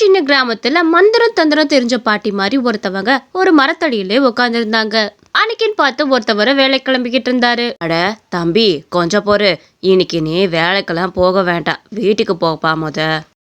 சின்ன கிராமத்துல மந்திரம் தந்திரம் தெரிஞ்ச பாட்டி மாதிரி ஒருத்தவங்க ஒரு மரத்தடியிலே உட்காந்துருந்தாங்க அன்னைக்குன்னு பார்த்து ஒருத்தவரை வேலை கிளம்பிக்கிட்டு இருந்தாரு. அட தம்பி கொஞ்சம் பொறு. இன்னைக்கு நீ வேலைக்கெல்லாம் போக வேண்டாம். வீட்டுக்கு போப்பா முத.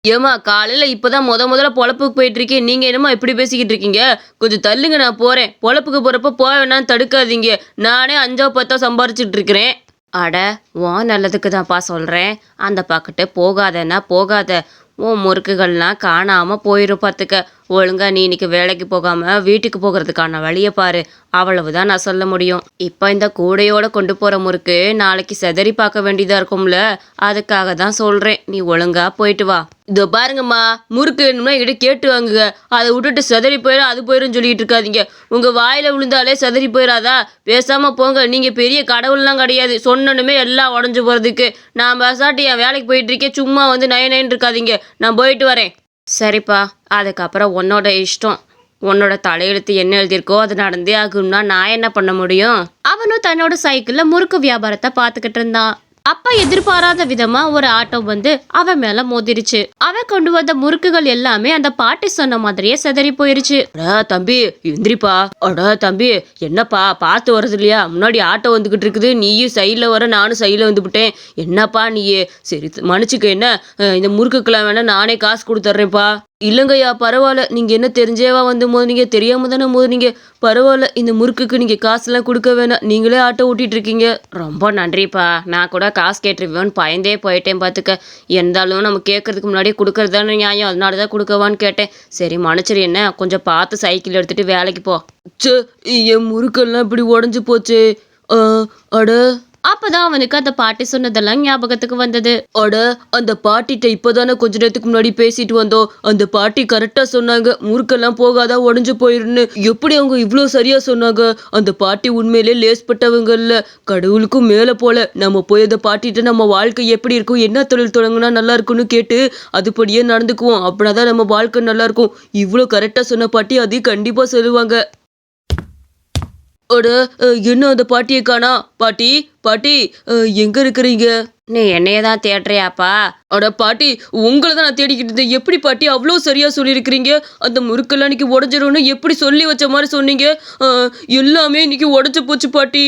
ஏமா காலையில இப்பதான் முத முதல்ல பொழப்புக்கு போயிட்டு இருக்கேன் நீங்க என்னமா இப்படி பேசிக்கிட்டு இருக்கீங்க? கொஞ்சம் தள்ளுங்க நான் போறேன். பொழப்புக்கு போறப்ப போக வேணாம் தடுக்காதீங்க. நானே அஞ்சோ பத்தோ சம்பாரிச்சிட்டு இருக்கிறேன். அட உன் நல்லதுக்கு தான்ப்பா சொல்கிறேன் அந்த பக்கத்து போகாதன்னா போகாத. உன் முறுக்குகள்லாம் காணாமல் போயிடும் பார்த்துக்க ஒழுங்கா நீ இன்னைக்கு வேலைக்கு போகாமல் வீட்டுக்கு போகிறதுக்கான வழியை பாரு. அவ்வளவுதான் நான் சொல்ல முடியும். இப்போ இந்த கூடையோட கொண்டு போகிற முறுக்கு நாளைக்கு செதறி பார்க்க வேண்டியதாக இருக்கும்ல. அதுக்காக தான் சொல்கிறேன் நீ ஒழுங்கா போயிட்டு வா. இதோ பாருங்கம்மா முறுக்கு வேணும்னா என்கிட்ட கேட்டு வாங்குங்க. அதை விட்டுட்டு செதறி போயிடும் அது போயிடும் சொல்லிட்டு இருக்காதீங்க. உங்கள் வாயில் விழுந்தாலே செதறி போயிடாதா பேசாமல் போங்க. நீங்கள் பெரிய கடவுள்லாம் கிடையாது. சொன்னனுமே எல்லாம் உடஞ்சு போகிறதுக்கு நான் பேசாட்டி என் வேலைக்கு போயிட்டு இருக்கேன். சும்மா வந்து நய நயன் இருக்காதீங்க. நான் போயிட்டு வரேன். சரிப்பா அதுக்கப்புறம் உன்னோட இஷ்டம். உன்னோட தலையெழுத்து என்ன எழுதியிருக்கோ அது நடந்தே ஆகும்னா நான் என்ன பண்ண முடியும்? அவனும் தன்னோட சைக்கிளில் முறுக்கு வியாபாரத்தை பார்த்துக்கிட்டு இருந்தான். அப்பா எதிர்பாராத விதமா ஒரு ஆட்டோ வந்து அவன் மேல மோதிருச்சு. அவன் கொண்டு வந்த முறுக்குகள் எல்லாமே அந்த பாட்டி சொன்ன மாதிரியே செதறி போயிருச்சு. அடா தம்பி எந்திரிப்பா. அடா தம்பி என்னப்பா பார்த்து வர்றது இல்லையா? முன்னாடி ஆட்டோ வந்துகிட்டு இருக்குது. நீயும் சைடில் வர நானும் சைடில் வந்துவிட்டேன் என்னப்பா நீயே? சரி மன்னிச்சுக்க என்ன? இந்த முறுக்குக்கெல்லாம் வேணா நானே காசு கொடுத்துட்றேன்ப்பா. இல்லைங்கய்யா பரவாயில்ல. நீங்கள் என்ன தெரிஞ்சேவா வந்து மோதுனீங்க? தெரியாமல் தானே மோதுனீங்க? பரவாயில்ல இந்த முறுக்குக்கு நீங்கள் காசுலாம் கொடுக்க வேணாம். நீங்களே ஆட்டோ ஓட்டிகிட்டு இருக்கீங்க ரொம்ப நன்றிப்பா. நான் கூட காசு கேட்டுருவேன்னு பயந்தே போயிட்டேன் பார்த்துக்க இருந்தாலும் நம்ம கேட்கறதுக்கு முன்னாடியே கொடுக்கறது தானே நியாயம். அதனால தான் கொடுக்கவான்னு கேட்டேன். சரி மனுச்சர் என்ன? கொஞ்சம் பார்த்து சைக்கிள் எடுத்துகிட்டு வேலைக்கு போ. சே என் முறுக்கெல்லாம் இப்படி உடஞ்சி போச்சு. அட. அப்பதான் அவனுக்கு அந்த பாட்டி சொன்னதெல்லாம் ஞாபகத்துக்கு வந்தது. அட அந்த பாட்டிட்ட இப்பதானே கொஞ்ச நேரத்துக்கு முன்னாடி பேசிட்டு வந்தோம். அந்த பாட்டி கரெக்டா சொன்னாங்க. முறுக்கெல்லாம் போகாதா உடஞ்சு போயிருன்னு. எப்படி அவங்க இவ்வளோ சரியா சொன்னாங்க? அந்த பாட்டி உண்மையிலே லேஸ்பட்டவங்க இல்ல. கடவுளுக்கும் மேல போல. நம்ம போய் அந்த பாட்டிட்ட நம்ம வாழ்க்கை எப்படி இருக்கும்? என்ன தொழில் தொடங்கினா நல்லா இருக்கும்னு கேட்டு அதுபடியே நடந்துக்குவோம். அப்படின்னாதான் நம்ம வாழ்க்கை நல்லா இருக்கும். இவ்வளோ கரெக்டா சொன்ன பாட்டி அதையும் கண்டிப்பா சொல்லுவாங்க. அட என்ன அந்த பாட்டியை காணா? பாட்டி பாட்டி எங்க இருக்கிறீங்க? நீ என்னைய தான் தேடுறியாப்பா? அட பாட்டி உங்களை தான் நான் தேடிக்கிட்டு இருந்தேன். எப்படி பாட்டி அவ்வளோ சரியா சொல்லியிருக்கிறீங்க? அந்த முறுக்கெல்லாம் இன்னைக்கு உடஞ்சிரும்னு எப்படி சொல்லி வச்ச மாதிரி சொன்னீங்க? எல்லாமே இன்னைக்கு உடஞ்சு போச்சு பாட்டி.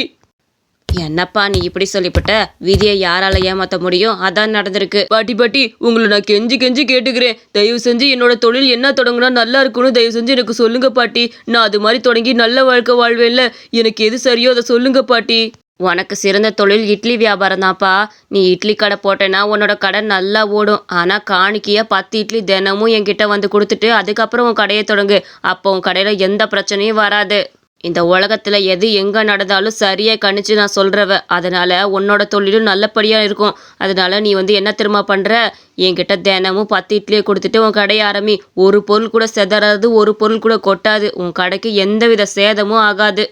என்னப்பா நீ இப்படி சொல்லிவிட்ட விதியை யாரால ஏமாத்த முடியும்? அதான் நடந்திருக்கு. பாட்டி பாட்டி உங்களை நான் கெஞ்சி கெஞ்சி கேட்டுக்கிறேன். தயவு செஞ்சு என்னோட தொழில் என்ன தொடங்கினா நல்லா இருக்கும்னு தயவு செஞ்சு எனக்கு சொல்லுங்க பாட்டி. நான் அது மாதிரி தொடங்கி நல்ல வாழ்க்கை வாழ்வேன்ல எனக்கு எது சரியோ அதை சொல்லுங்க பாட்டி. உனக்கு சிறந்த தொழில் இட்லி வியாபாரம் தான்ப்பா. நீ இட்லி கடை போட்டேன்னா உன்னோட கடை நல்லா ஓடும். ஆனால் காணிக்கையாக பத்து இட்லி தினமும் என்கிட்ட வந்து கொடுத்துட்டு அதுக்கப்புறம் உன் கடையை தொடங்கு. அப்போ உன் கடையில் எந்த பிரச்சனையும் வராது. இந்த உலகத்தில் எது எங்கே நடந்தாலும் சரியாக கணிச்சு நான் சொல்கிறவ அதனால் உன்னோட தொழிலும் நல்லபடியாக இருக்கும். அதனால நீ வந்து என்ன திரும்ப பண்ணுற என்கிட்ட தினமும் பத்து இட்லியை கொடுத்துட்டு உன் கடையை ஆரம்பி. ஒரு பொருள் கூட செதறாது ஒரு பொருள் கூட கொட்டாது. உன் கடைக்கு எந்தவித சேதமும் ஆகாது.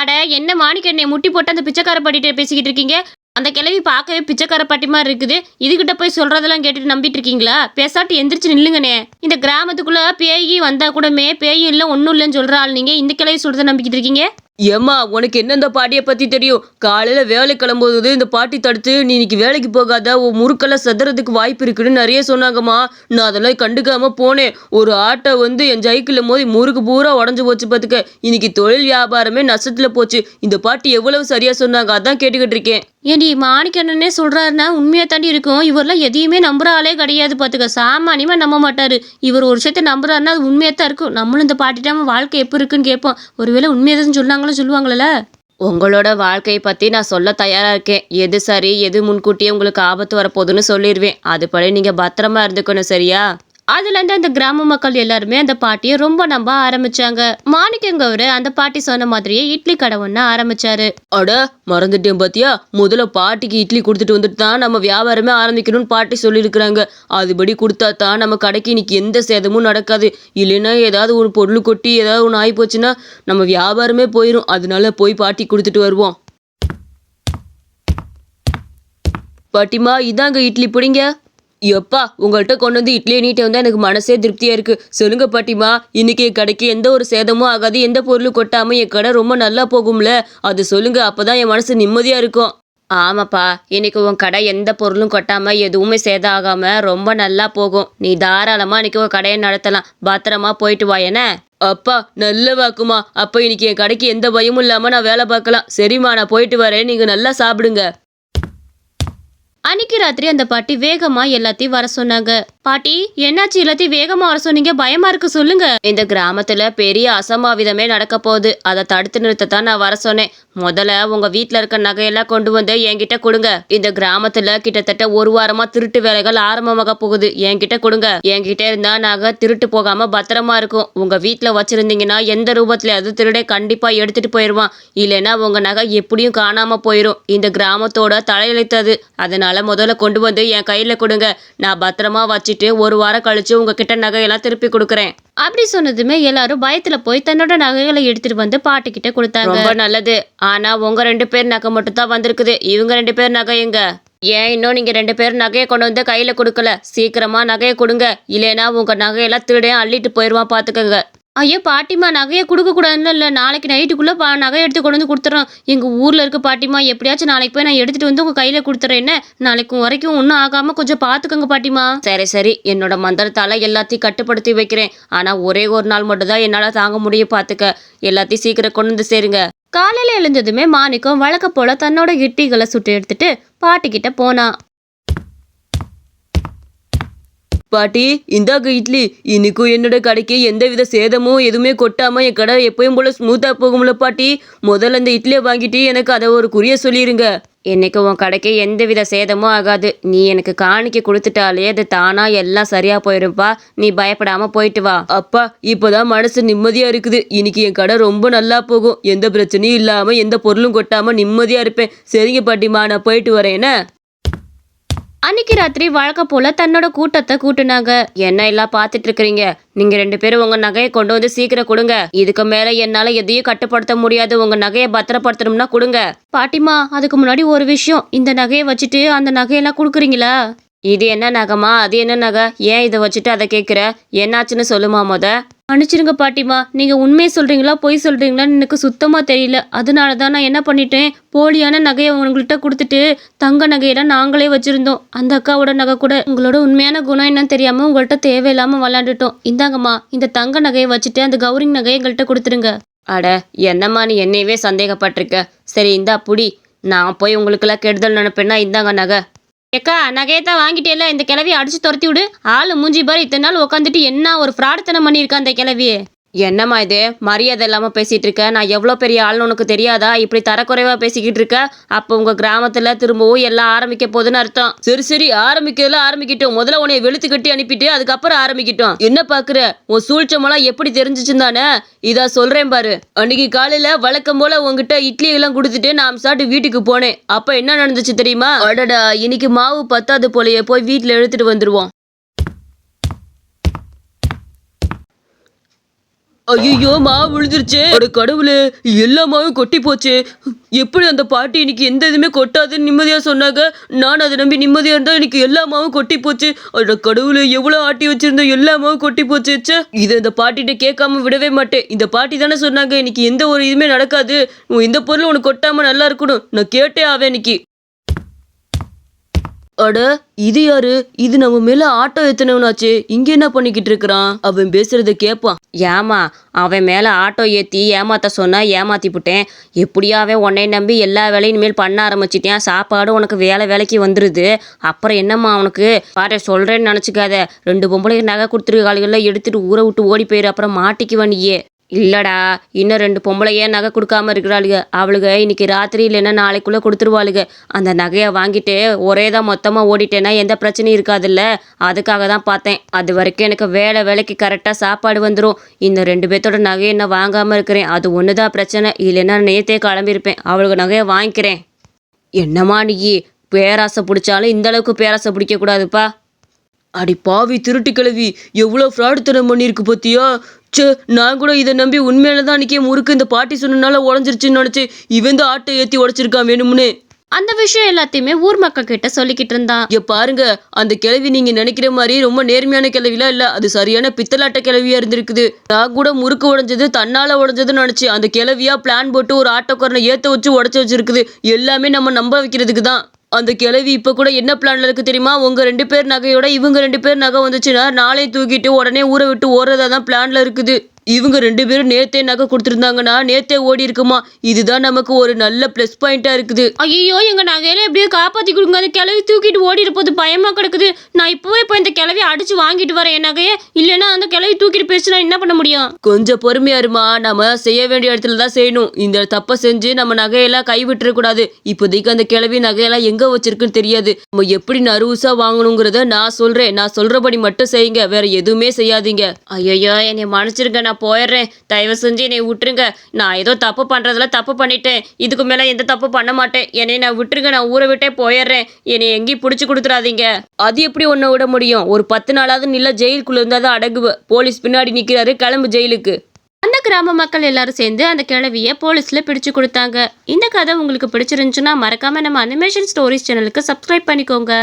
அட என்ன என்னை முட்டி போட்டு அந்த பிச்சைக்கார பாட்டிகிட்ட பேசிக்கிட்டு இருக்கீங்க? அந்த கிழவி பார்க்கவே பிச்சைக்கார பாட்டி மாதிரி இருக்குது. இதுகிட்ட போய் சொல்றதெல்லாம் கேட்டுட்டு நம்பிட்டு இருக்கீங்களா பேசாட்டு எந்திரிச்சு நில்லுங்கண்ணே. இந்த கிராமத்துக்குள்ள பேயி வந்தா கூடமே பேயும் இல்லை ஒன்றும் இல்லைன்னு சொல்கிற ஆள் நீங்க. இந்த கிழவி சொல்றதை நம்பிக்கிட்டு இருக்கீங்க? ஏம்மா உனக்கு என்ன இந்த பாட்டியை பத்தி தெரியும்? காலையில வேலை கிளம்பும்போது இந்த பாட்டி தடுத்து நீ இன்னைக்கு வேலைக்கு போகாத உன் முறுக்கெல்லாம் செதுறதுக்கு வாய்ப்பு இருக்குன்னு நிறைய சொன்னாங்கம்மா. நான் அதெல்லாம் கண்டுக்காம போனேன். ஒரு ஆட்டை வந்து என் ஜைக்கில் மோதி முறுக்கு பூரா உடஞ்சு போச்சு பார்த்துக்க இன்னைக்கு தொழில் வியாபாரமே நஷ்டத்துல போச்சு. இந்த பாட்டி எவ்வளவு சரியா சொன்னாங்க அதான் கேட்டுக்கிட்டு இருக்கேன். ஏடி மாணிக்கண்ணனே சொல்றாருன்னா உண்மையா தாண்டி இருக்கும். இவரெல்லாம் எதையுமே நம்புற ஆளே கிடையாது பார்த்துக்க சாமானியமா நம்ப மாட்டாரு. இவர் ஒரு விஷயத்த நம்புறாருன்னா அது உண்மையா தான் இருக்கும். நம்மளும் இந்த பாட்டிட்டாம வாழ்க்கை எப்படி இருக்குன்னு கேட்போம். ஒருவேளை உண்மையை தான் சொன்னாங்களும் சொல்லுவாங்களே உங்களோட வாழ்க்கையை பற்றி நான் சொல்ல தயாராக இருக்கேன். எது சரி எது முன்கூட்டியே உங்களுக்கு ஆபத்து வரப்போகுதுன்னு சொல்லிடுவேன் அதுபடி நீங்கள் பத்திரமா இருந்துக்கணும் சரியா? அதுலேருந்து அந்த கிராம மக்கள் எல்லாருமே அந்த பாட்டியை ரொம்ப நம்ப ஆரம்பிச்சாங்க. மாணிக்கங்கவர் அந்த பாட்டி சொன்ன மாதிரியே இட்லி கடை ஒன்று ஆரம்பிச்சாரு. அட மறந்துட்டேன் பாத்தியா? முதல்ல பாட்டிக்கு இட்லி கொடுத்துட்டு வந்துட்டு தான் நம்ம வியாபாரமே ஆரம்பிக்கணும்னு பாட்டி சொல்லியிருக்கிறாங்க. அதுபடி கொடுத்தா தான் நம்ம கடைக்கு இன்னைக்கு எந்த சேதமும் நடக்காது. இல்லைன்னா ஏதாவது ஒரு பொருள் கொட்டி ஏதாவது ஒன்று ஆகி போச்சுன்னா நம்ம வியாபாரமே போயிடும் அதனால போய் பாட்டி கொடுத்துட்டு வருவோம். பாட்டிமா இதாங்க இட்லி பிடிங்க. எப்பா உங்கள்கிட்ட கொண்டு வந்து இட்லியை நீட்டை வந்தால் எனக்கு மனசே திருப்தியாக இருக்குது சொல்லுங்க பாட்டிமா இன்னைக்கு என் கடைக்கு எந்த ஒரு சேதமும் ஆகாது. எந்த பொருளும் கொட்டாமல் என் கடை ரொம்ப நல்லா போகும்ல. அது சொல்லுங்க அப்போ தான் என் மனசு நிம்மதியாக இருக்கும். ஆமாப்பா இன்னைக்கு உன் கடை எந்த பொருளும் கொட்டாமல் எதுவுமே சேதம் ஆகாமல் ரொம்ப நல்லா போகும். நீ தாராளமாக இன்னைக்கு உன் கடையை நடத்தலாம். பத்திரமா போயிட்டு வா என்ன? அப்பா நல்ல வாக்குமா. அப்போ இன்னைக்கு என் கடைக்கு எந்த பயமும் இல்லாமல் நான் வேலை பார்க்கலாம். சரிம்மா நான் போயிட்டு வரேன். நீங்கள் நல்லா சாப்பிடுங்க. அன்னைக்கு ராத்திரி அந்த பாட்டி வேகமா எல்லாத்தையும் வர சொன்னாங்க. பாட்டி என்னாச்சு எல்லாத்தையும் வேகமா வர சொன்னீங்க பயமா இருக்கு சொல்லுங்க. இந்த கிராமத்துல பெரிய அசம்பாவிதமே நடக்க போகுது. அதை தடுத்து நிறுத்தத்தான் நான் வர சொன்னேன். முதல்ல உங்க வீட்டுல இருக்க நகையெல்லாம் கொண்டு வந்து என்கிட்ட கொடுங்க. இந்த கிராமத்துல கிட்டத்தட்ட ஒரு வாரமா திருட்டு வேலைகள் ஆரம்பமாக போகுது. என்கிட்ட கொடுங்க. என்கிட்ட இருந்தா நகை திருட்டு போகாம பத்திரமா இருக்கும். உங்க வீட்டுல வச்சிருந்தீங்கன்னா எந்த ரூபத்துல அது திருடே கண்டிப்பா எடுத்துட்டு போயிருவான். இல்லைன்னா உங்க நகை எப்படியும் காணாம போயிடும் இந்த கிராமத்தோட தலையெழுத்தது அதனால முதல்ல கொண்டு வந்து என் கையில கொடுங்க. நான் பத்திரமா வச்சு வச்சுட்டு ஒரு வாரம் கழிச்சு உங்ககிட்ட நகையெல்லாம் திருப்பி கொடுக்குறேன். அப்படி சொன்னதுமே எல்லாரும் பயத்துல போய் தன்னோட நகைகளை எடுத்துட்டு வந்து பாட்டி கிட்ட கொடுத்தாங்க. ரொம்ப நல்லது. ஆனா உங்க ரெண்டு பேர் நகை மட்டும் தான் வந்திருக்குது. இவங்க ரெண்டு பேர் நகை எங்க? ஏன் இன்னும் நீங்க ரெண்டு பேர் நகையை கொண்டு வந்து கையில கொடுக்கல? சீக்கிரமா நகையை கொடுங்க. இல்லைன்னா உங்க நகையெல்லாம் திருடையும் அள்ளிட்டு போயிடுவான் பாத்துக்கோங்க. ஐயோ பாட்டிமா நகையை கொடுக்கக்கூடாதுன்னு இல்லை நாளைக்கு நைட்டுக்குள்ளே பா நகை எடுத்து கொண்டு வந்து கொடுத்துறோம். எங்கள் ஊரில் இருக்க பாட்டிமா எப்படியாச்சும் நாளைக்கு போய் நான் எடுத்துகிட்டு வந்து உங்கள் கையில் கொடுத்துறேன். என்ன? நாளைக்கு வரைக்கும் ஒன்றும் ஆகாமல் கொஞ்சம் பார்த்துக்கோங்க பாட்டிமா சரி சரி. என்னோட மந்திரத்தால் எல்லாத்தையும் கட்டுப்படுத்தி வைக்கிறேன். ஆனால் ஒரே ஒரு நாள் மட்டும் தான் என்னால் தாங்க முடியும் பார்த்துக்க எல்லாத்தையும் சீக்கிரம் கொண்டு வந்து சேருங்க. காலையில் எழுந்ததுமே மாணிக்கம் வழக்க போல் தன்னோட இட்டிகளை சுட்டு எடுத்துட்டு பாட்டிக்கிட்ட போனான் பாட்டி இந்தாங்க இட்லி. இன்னைக்கும் என்னோட கடைக்கு எந்த வித சேதமும் எதுவுமே கொட்டாம என் கடை எப்பயும் போல ஸ்மூத்தா போகும்ல பாட்டி. முதல்ல இந்த இட்லியை வாங்கிட்டு எனக்கு அதை ஒரு குறிய சொல்லிருங்க. இன்னைக்கு உன் கடைக்கு எந்த வித சேதமும் ஆகாது. நீ எனக்கு காணிக்க கொடுத்துட்டாலே அது தானா எல்லாம் சரியா போயிருப்பா நீ பயப்படாம போயிட்டு வா. அப்பா இப்போதான் மனசு நிம்மதியா இருக்குது. இன்னைக்கு என் கடை ரொம்ப நல்லா போகும். எந்த பிரச்சனையும் இல்லாம எந்த பொருளும் கொட்டாம நிம்மதியா இருப்பேன். சரிங்க பாட்டிமா நான் போயிட்டு வரேன் என்ன? அன்னைக்கு ராத்திரி வழக்க போல தன்னோட கூட்டத்தை கூட்டுனாங்க. என்ன எல்லாம் பாத்துட்டு இருக்கிறீங்க? நீங்க ரெண்டு பேரும் உங்க நகையை கொண்டு வந்து சீக்கிரம் கொடுங்க. இதுக்கு மேல என்னால எதையும் கட்டுப்படுத்த முடியாது. உங்க நகையை பத்திரப்படுத்தணும்னா கொடுங்க. பாட்டிமா அதுக்கு முன்னாடி ஒரு விஷயம். இந்த நகையை வச்சுட்டு அந்த நகையெல்லாம் கொடுக்குறீங்களா? இது என்ன நகைமா அது என்ன நகை? ஏன் இதை வச்சுட்டு அதை கேட்குற என்னாச்சுன்னு சொல்லுமா முத? மன்னிச்சிருங்க பாட்டிமா. நீங்கள் உண்மையை சொல்கிறீங்களா பொய் சொல்கிறீங்களான்னு எனக்கு சுத்தமாக தெரியல. அதனால தான் நான் என்ன பண்ணிட்டேன் போலியான நகையை உங்கள்கிட்ட கொடுத்துட்டு தங்க நகையெல்லாம் நாங்களே வச்சுருந்தோம். அந்த அக்காவோட நகை கூட உங்களோட உண்மையான குணம் என்னன்னு தெரியாமல் உங்கள்கிட்ட தேவையில்லாமல் விளாண்டுட்டோம் இந்தாங்கம்மா இந்த தங்க நகையை வச்சுட்டு அந்த கௌரி நகையை எங்கள்கிட்ட கொடுத்துருங்க. அட என்னம்மா நீ என்னையவே சந்தேகப்பட்டிருக்க? சரி இந்தா புடி. நான் போய் உங்களுக்கெல்லாம் கெடுதல் நினைப்பேன்னா இந்தாங்க நகை. ஏக்கா நகையை தான் வாங்கிட்டேல இந்த கிளவியை அடிச்சு துரத்தி விடு. ஆள் மூஞ்சி பாரு இத்தனை நாள் உட்காந்துட்டு என்ன ஒரு ஃப்ராடுத்தனம் பண்ணியிருக்கா அந்த கிளவியே. என்னம்மா இது? மரியாதை இல்லாமல் பேசிகிட்டு இருக்க. நான் எவ்வளோ பெரிய ஆள்னு உனக்கு தெரியாதா? இப்படி தரக்குறைவாக பேசிக்கிட்டு இருக்க. அப்போ உங்கள் கிராமத்தில் திரும்பவும் எல்லாம் ஆரம்பிக்க போகுதுன்னு அர்த்தம். சரி சரி. ஆரம்பிக்கிறதுல ஆரம்பிக்கிட்டோம். முதல்ல உன்னை வெளுத்து கட்டி அனுப்பிட்டு அதுக்கப்புறம் ஆரம்பிக்கிட்டோம். என்ன பார்க்குற உன் சூழ்ச்சமெல்லாம் எப்படி தெரிஞ்சிச்சுன்னு தானே இதா சொல்கிறேன் பாரு. அன்னைக்கு காலையில் வழக்கம் போல் உங்ககிட்ட இட்லி எல்லாம் கொடுத்துட்டு நான் சாப்பிட்டு வீட்டுக்கு போனேன். அப்போ என்ன நடந்துச்சு தெரியுமா? அடடா. இன்னைக்கு மாவு பத்தாது போலயே. போய் வீட்டில் எடுத்துகிட்டு வந்துடுவோம் ஐயோ மாவு விழுந்துருச்சே. ஒரு கடவுளே எல்லா மாவும் கொட்டி போச்சு. எப்படி அந்த பாட்டி இன்னைக்கு எந்த இதுவுமே கொட்டாதுன்னு நிம்மதியா சொன்னாங்க? நான் அதை நம்பி நிம்மதியா இருந்தா இன்னைக்கு எல்லா மாவும் கொட்டி போச்சு. அதோட கடவுளே எவ்வளவு ஆட்டி வச்சிருந்தோம் எல்லா மாவும் கொட்டி போச்சு. இதை இந்த பாட்டிகிட்ட கேட்காம விடவே மாட்டேன். இந்த பாட்டி தானே சொன்னாங்க இன்னைக்கு எந்த ஒரு இதுவுமே நடக்காது. உன் இந்த பொருள் உனக்கு கொட்டாம நல்லா இருக்கணும். நான் கேட்டே ஆவேன் இன்னைக்கு. அட இது யாரு? இது நம்ம மேல ஆட்டோ எத்தனவனாச்சே இங்க என்ன பண்ணிக்கிட்டு இருக்கிறான்? அவன் பேசுறத கேப்பான். ஏமா அவன் மேலே ஆட்டோ ஏற்றி ஏமாத்த சொன்னா ஏமாத்தி புட்டேன். எப்படியோ அவன் உன்னை நம்பி எல்லா வேலையும் மேல் பண்ண ஆரம்பிச்சிட்டேன் சாப்பாடு உனக்கு வேலை வேலைக்கு வந்துடுது அப்புறம் என்னம்மா அவனுக்கு? பாரு சொல்கிறேன்னு நினைச்சுக்காத. ரெண்டு பொம்பளைக்கு நகை கொடுத்துருக்காளுகளில் எடுத்துட்டு ஊரை விட்டு ஓடி போயிரு. அப்புறம் மாட்டிக்குவ நீயே. இல்லடா இன்னும் ரெண்டு பொம்பளையே நகை கொடுக்காம இருக்கிறாளுக. அவளுக இன்னைக்கு ராத்திரி இல்லைன்னா நாளைக்குள்ளே கொடுத்துருவாளுக. அந்த நகையை வாங்கிட்டு ஒரே தான் மொத்தமாக ஓடிட்டேன்னா எந்த பிரச்சனையும் இருக்காதுல்ல? அதுக்காக தான் பார்த்தேன். அது வரைக்கும் எனக்கு வேலை வேலைக்கு கரெக்டாக சாப்பாடு வந்துடும் இந்த ரெண்டு பேர்த்தோட நகையை என்ன வாங்காமல் இருக்கிறேன். அது ஒன்று தான் பிரச்சனை. இல்லைன்னா நேத்தே கிளம்பியிருப்பேன். அவளுக்கு நகையை வாங்கிக்கிறேன். என்னம்மா நீ? பேராசை பிடிச்சாலும் இந்த அளவுக்கு பேராசை பிடிக்கக்கூடாதுப்பா அடி பாவி திருட்டு கிழவி. எவ்வளோ ஃப்ராடுத்தனம் பண்ணியிருக்கு பத்தியா? ச்சே நான் கூட இதை நம்பி உண்மையில தான் அன்னைக்கே முறுக்கு இந்த பாட்டி சொன்னனால உடஞ்சிருச்சுன்னு நினச்சேன். இவன் தான் ஆட்டை ஏற்றி உடச்சிருக்கான் வேணும்னு. அந்த விஷயம் எல்லாத்தையுமே ஊர் மக்கள் கிட்ட சொல்லிக்கிட்டு இருந்தான். இங்க பாருங்க அந்த கிழவி நீங்க நினைக்கிற மாதிரி ரொம்ப நேர்மையான கிழவிலாம் இல்ல. அது சரியான பித்தலாட்ட கிழவியா இருந்திருக்குது. நான் கூட முறுக்கு உடைஞ்சது தன்னால உடைஞ்சதுன்னு நினைச்சு அந்த கிழவியா பிளான் போட்டு ஒரு ஆட்டோக்காரனை ஏத்த வச்சு உடைச்சு வச்சிருக்குது. எல்லாமே நம்ம நம்ப வைக்கிறதுக்கு தான் அந்த கிழவி இப்போ கூட என்ன பிளான்ல இருக்கு தெரியுமா? உங்க ரெண்டு பேர் நகையோட இவங்க ரெண்டு பேர் நகை வந்துச்சுன்னா நாளை தூக்கிட்டு உடனே ஊரை விட்டு ஓடுறதா தான் பிளான்ல இருக்குது. இவங்க ரெண்டு பேரும் நேத்தே நகை கொடுத்துருந்தாங்கன்னா நேத்தே ஓடி இருக்குமா? இதுதான் நமக்கு ஒரு நல்ல ப்ளஸ் பாயிண்டா இருக்குது. ஐயோ எங்க நகையில எப்படியோ காப்பாத்தி கொடுங்க. அந்த கிளவி தூக்கிட்டு ஓடிட்டு போது பயமா கிடக்குது. நான் இப்பவே போய் இந்த கிளவி அடிச்சு வாங்கிட்டு வரேன் என் நகையை. இல்லைன்னா அந்த கிளவி தூக்கிட்டு போயிடுச்சுன்னா என்ன பண்ண முடியும்? கொஞ்சம் பொறுமையா இருமா. நம்ம செய்ய வேண்டிய இடத்துல தான் செய்யணும். இந்த தப்பை செஞ்சு நம்ம நகையெல்லாம் கை விட்டுறக்கூடாது இப்போதைக்கு அந்த கிழவி நகையெல்லாம் எங்க வச்சிருக்குன்னு தெரியாது. நம்ம எப்படி நறுவுசா வாங்கணுங்கிறத நான் சொல்றேன். நான் சொல்றபடி மட்டும் செய்யுங்க. வேற எதுவுமே செய்யாதீங்க. ஐயோ என்னை மன்னிச்சிருங்க. நான் நான் போயிடுறேன். தயவு செஞ்சு என்னை விட்டுருங்க. நான் ஏதோ தப்பு பண்ணுறதுல தப்பு பண்ணிட்டேன். இதுக்கு மேலே எந்த தப்பு பண்ண மாட்டேன். என்னை நான் விட்டுருங்க நான் ஊரை விட்டே போயிடுறேன். என்னை எங்கேயும் பிடிச்சி கொடுத்துறாதீங்க அது எப்படி ஒன்றை விட முடியும்? ஒரு பத்து நாளாவது நில்ல ஜெயிலுக்குள்ளே இருந்தால் தான் அடங்குவ. போலீஸ் பின்னாடி நிற்கிறாரு கிளம்பு ஜெயிலுக்கு. அந்த கிராம மக்கள் எல்லாரும் சேர்ந்து அந்த கிழவியை போலீஸில் பிடிச்சு கொடுத்தாங்க. இந்த கதை உங்களுக்கு பிடிச்சிருந்துச்சுன்னா மறக்காம நம்ம அனிமேஷன் ஸ்டோரிஸ் சேனலுக்கு சப்ஸ்கிரைப் பண்ணிக்கோங்க.